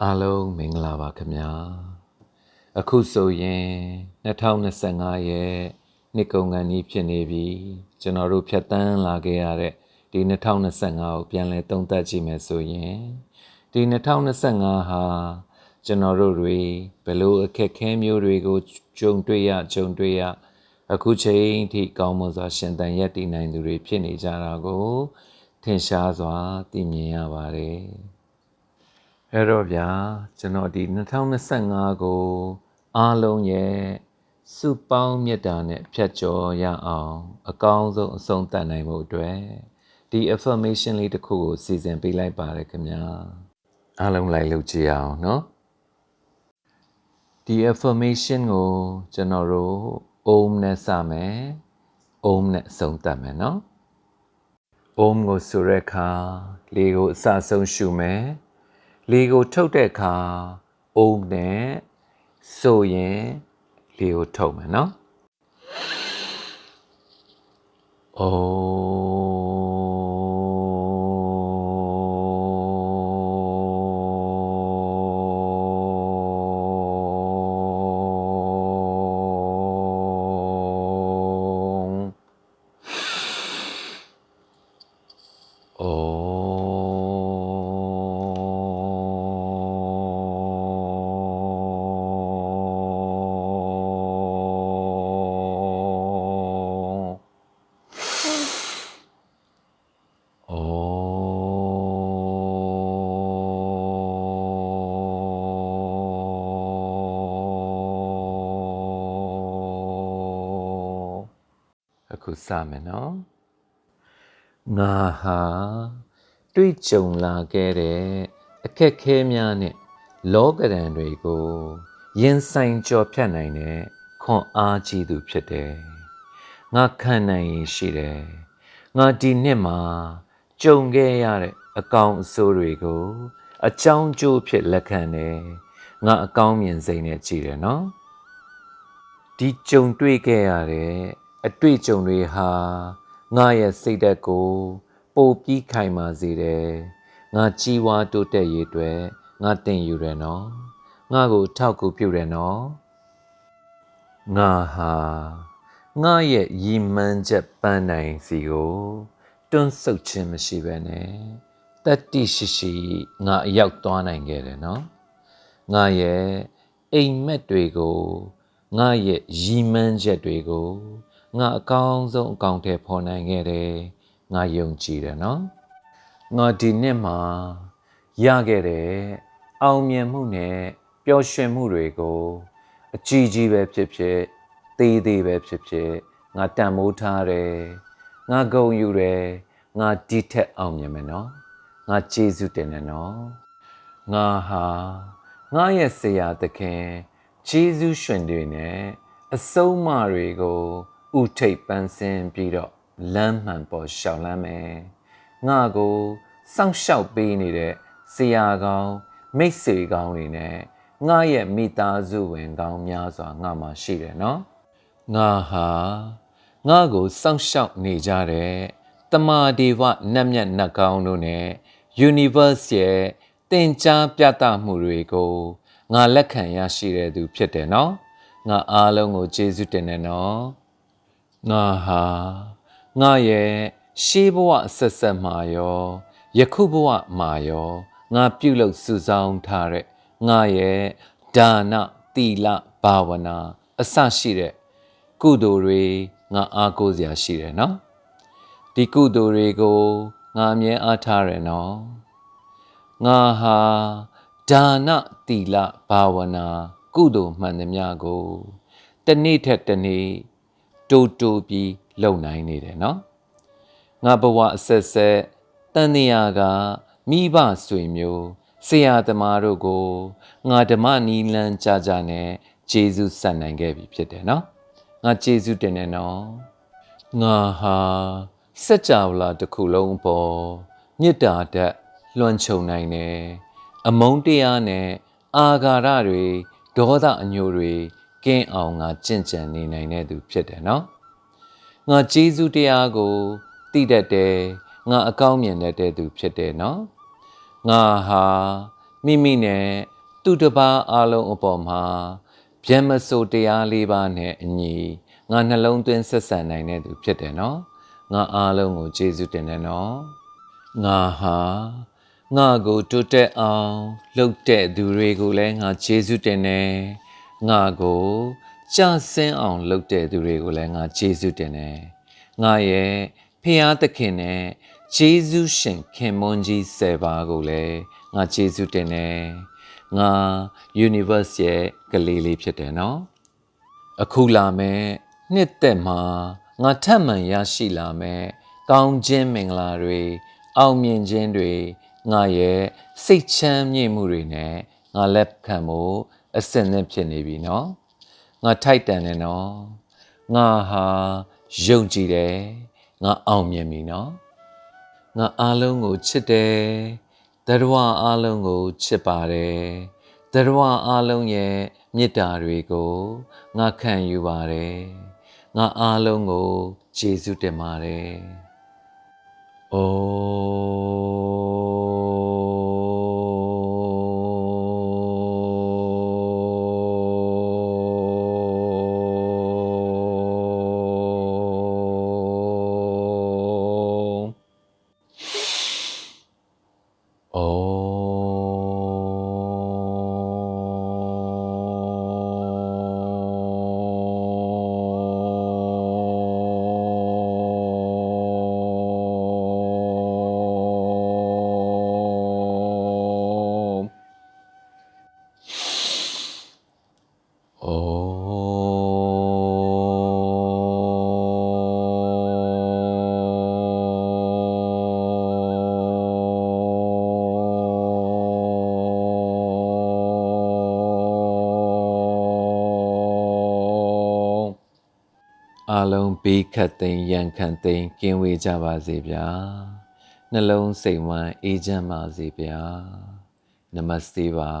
အားလုံးမင်္ဂလာပါခင်ဗျာအခုဆိုရင်2025ရဲ့နှစ်ကုန်ခန်းကြီးဖြစ်နေပြီကျွန်တော်တို့ဖြတ်တန်းလာခဲ့ရတဲ့ဒီ2025ကိုပြန်လည်သုံးသပ်ကြည့်မယ်ဆိုရင်ဒီ2025ဟာကျွန်တော်တို့တွေဘယ်လိုအခက်အခဲမျိုးတွေကိုကြုံတွေ့ရကြုံတွေ့ရအခုချိန်ထိကောင်းမွန်စွာရှင်သန်ရပ်တည်နိုင်သူတွေဖြစ်နေကြတာကို ထင်ရှားစွာသိမြင်ရပါတယ် အဲ့တော့ဗျာကျွန်တော်ဒီ2025ကိုအားလုံးရဲ့စုပေါင်းမြတ်တာနဲ့ဖြတ်ကျော်ရအောင်အကောင်းဆုံးအဆုံးသတ်နိုင်မှုအတွက်ဒီ affirmation လေးတစ်ခုကိုစီစဉ်ပေးလိုက်ပါတယ်ခင်ဗျာအားလုံးလိုက်လုပ်ကြည့်အောင်เนาะဒီ affirmation ကိုကျွန်တော်တို့ om နဲ့စမယ် om နဲ့ဆုံးသတ်မယ်เนาะ om ကိုဆိုတဲ့အခါလေကိုအစဆုံးရှုမယ် လေကိုထုတ်တဲ့အခါအုံနဲ့ဆိုရင်လေကိုထုတ်မယ်နော်အိုအို ခုစမယ်နော်ငါဟာတွေ့ကြုံလာခဲ့တဲ့အခက်ခဲများနဲ့လောကရန်တွေကိုရင်ဆိုင်ကြော်ဖြတ်နိုင်တဲ့ခွန်အားကြီးသူဖြစ်တယ်။ငါခံနိုင်ရင်ရှိတယ်။ငါဒီနှစ်မှာကြုံခဲ့ရတဲ့အကောင်အဆိုးတွေကိုအကြောင်းကျိုးဖြစ်လက်ခံတယ်။ငါအကောင်းမြင်စိတ်နဲ့ကြည်တယ်နော်။ဒီကြုံတွေ့ခဲ့ရတဲ့ အတွေ့အကြုံတွေဟာငါရဲ့စိတ်ဓာတ်ကိုပိုပြီးခိုင်မာစေတယ်ငါကြီးဝါတိုးတက်ရေးအတွက်ငါတင်ယူတယ်နော်ငါကိုထောက်ကူပြုတယ်နော်ငါဟာငါရဲ့ရည်မှန်းချက်ပန်းနိုင်စီကိုတွန်းဆုတ်ခြင်းမရှိဘဲနဲ့တတ္တိရှိရှိငါအရောက်သွားနိုင်ခဲ့တယ်နော်ငါရဲ့အိမ်မက်တွေကိုငါရဲ့ရည်မှန်းချက်တွေကို ငါအကောင်းဆုံးအကောင့်ထဲပေါ်နိုင်ခဲ့တယ်ငါယုံကြည်တယ်နော်ငါဒီနှစ်မှာရခဲ့တဲ့အောင်မြင်မှုနဲ့ပျော်ရွှင်မှုတွေကိုအကြီးကြီးပဲဖြစ်ဖြစ်သေးသေးပဲဖြစ်ဖြစ်ငါတန်မိုးထားတယ်ငါဂုဏ်ယူတယ်ငါဒီထက်အောင်မြင်မယ်နော်ငါကျေးဇူးတင်တယ်နော်ငါဟာငါရဲ့ဆရာသခင်ဂျေဇုရှင်တွေနဲ့အဆုံးအမတွေကို ဥထိပ်ပန်းစင်ပြီးတော့လမ်းမှန်ပေါ်ရှောင်လမ်းမယ်ငါကိုစောင့်ရှောက်ပေးနေတဲ့ဆရာကောင်းမိတ်ဆွေကောင်းတွေနဲ့ငါရဲ့မိသားစုဝင်ကောင်းများစွာငါမှာရှိတယ်နော်ငါဟာငါကိုစောင့်ရှောက်နေကြတဲ့တမာဒေဝနတ်မြတ်နတ်ကောင်းတို့နဲ့ universe ရဲ့သင်ကြားပြသမှုတွေကိုငါလက်ခံရရှိတဲ့သူဖြစ်တယ်နော်ငါအားလုံးကိုကျေးဇူးတင်တယ်နော် ငါဟာငါရဲ့ရှေးဘဝအဆက်ဆက်မှာရောယခုဘဝမှာရောငါပြုလုပ်စုဆောင်းထားတဲ့ငါရဲ့ဒါနသီလဘာဝနာအစရှိတဲ့ကုသိုလ်တွေငါအားကိုးစရာရှိတယ်နော်ဒီကုသိုလ်တွေကိုငါအမြဲအားထားရနော်ငါဟာဒါနတိလဘာဝနာ ကုသိုလ်မှန်သမျှကို တနေ့ထက်တနေ့ တိုးတိုးပြီးလုပ်နိုင်နေတယ်နော်ငါဘဝအဆက်ဆက်တန်နေရာကမိဘဆွေမျိုးဆရာသမားတို့ကိုငါဓမ္မနီလန်းကြကြနဲ့ဂျေဇုဆက်နိုင်ခဲ့ပြီဖြစ်တယ်နော်ငါဂျေဇုတင်တယ်နော်ငါဟာစัจ java လာတစ်ခုလုံးပေါ်မေတ္တာဓာတ်လွှမ်းခြုံနိုင်တယ်အမုန်းတရားနဲ့အာဃာတတွေဒေါသအညိုတွေ ကင်းအောင်ငါကြင့်ကြံနေနိုင်တဲ့သူဖြစ်တယ်နော်ငါဂျေဇုတရားကိုတည်တတ်တယ်ငါအကောင်းမြင်တတ်တဲ့သူဖြစ်တယ်နော်ငါဟာမိမိနဲ့သူတစ်ပါးအလုံးအပေါ်မှာဗျမဆိုတရားလေးပါးနဲ့အညီငါနှလုံးသွင်းဆက်ဆံနိုင်တဲ့သူဖြစ်တယ်နော်ငါအားလုံးကိုကျေးဇူးတင်တယ်နော်ငါဟာငါကိုတိုးတက်အောင်လှုပ်တဲ့သူတွေကိုလည်းငါကျေးဇူးတင်တယ် ငါကိုကြဆင်းအောင်လှုပ်တဲ့သူတွေကိုလည်းငါကျေးဇူးတင်တယ်ငါရဲ့ဖျားသခင်နဲ့ဂျေဇုရှင်ခင်မွန်ကြီးဆယ်ပါးကိုလည်းငါဂျေဇုတင်တယ်ငါ universe ရဲ့ကလေးလေးဖြစ်တယ်နော်အခုလာမယ်နှစ်သက်မှာငါထပ်မံရရှိလာမယ်ကောင်းခြင်းမင်္ဂလာတွေအောင်မြင်ခြင်းတွေငါရဲ့စိတ်ချမ်းမြေ့မှုတွေနဲ့ငါလက်ခံဖို့ အစင်နဲ့ဖြစ်နေပြီနော်ငါထိုက်တန်တယ်နော်ငါဟာယုံကြည်တယ်ငါအောင်မြင်ပြီနော်ငါအားလုံးကိုချစ်တယ်တရဝအားလုံးကိုချစ်ပါတယ်တရဝအားလုံးရဲ့မေတ္တာတွေကိုငါခံယူပါတယ်ငါအားလုံးကိုကျေးဇူးတင်ပါတယ်အို အားလုံးဘေးခတ်သိမ်းရန်ခံသိမ်းကင်းဝေးကြပါစေဗျာနှလုံးစိတ်ဝမ်းအေးချမ်းပါစေဗျာနမစတေပါ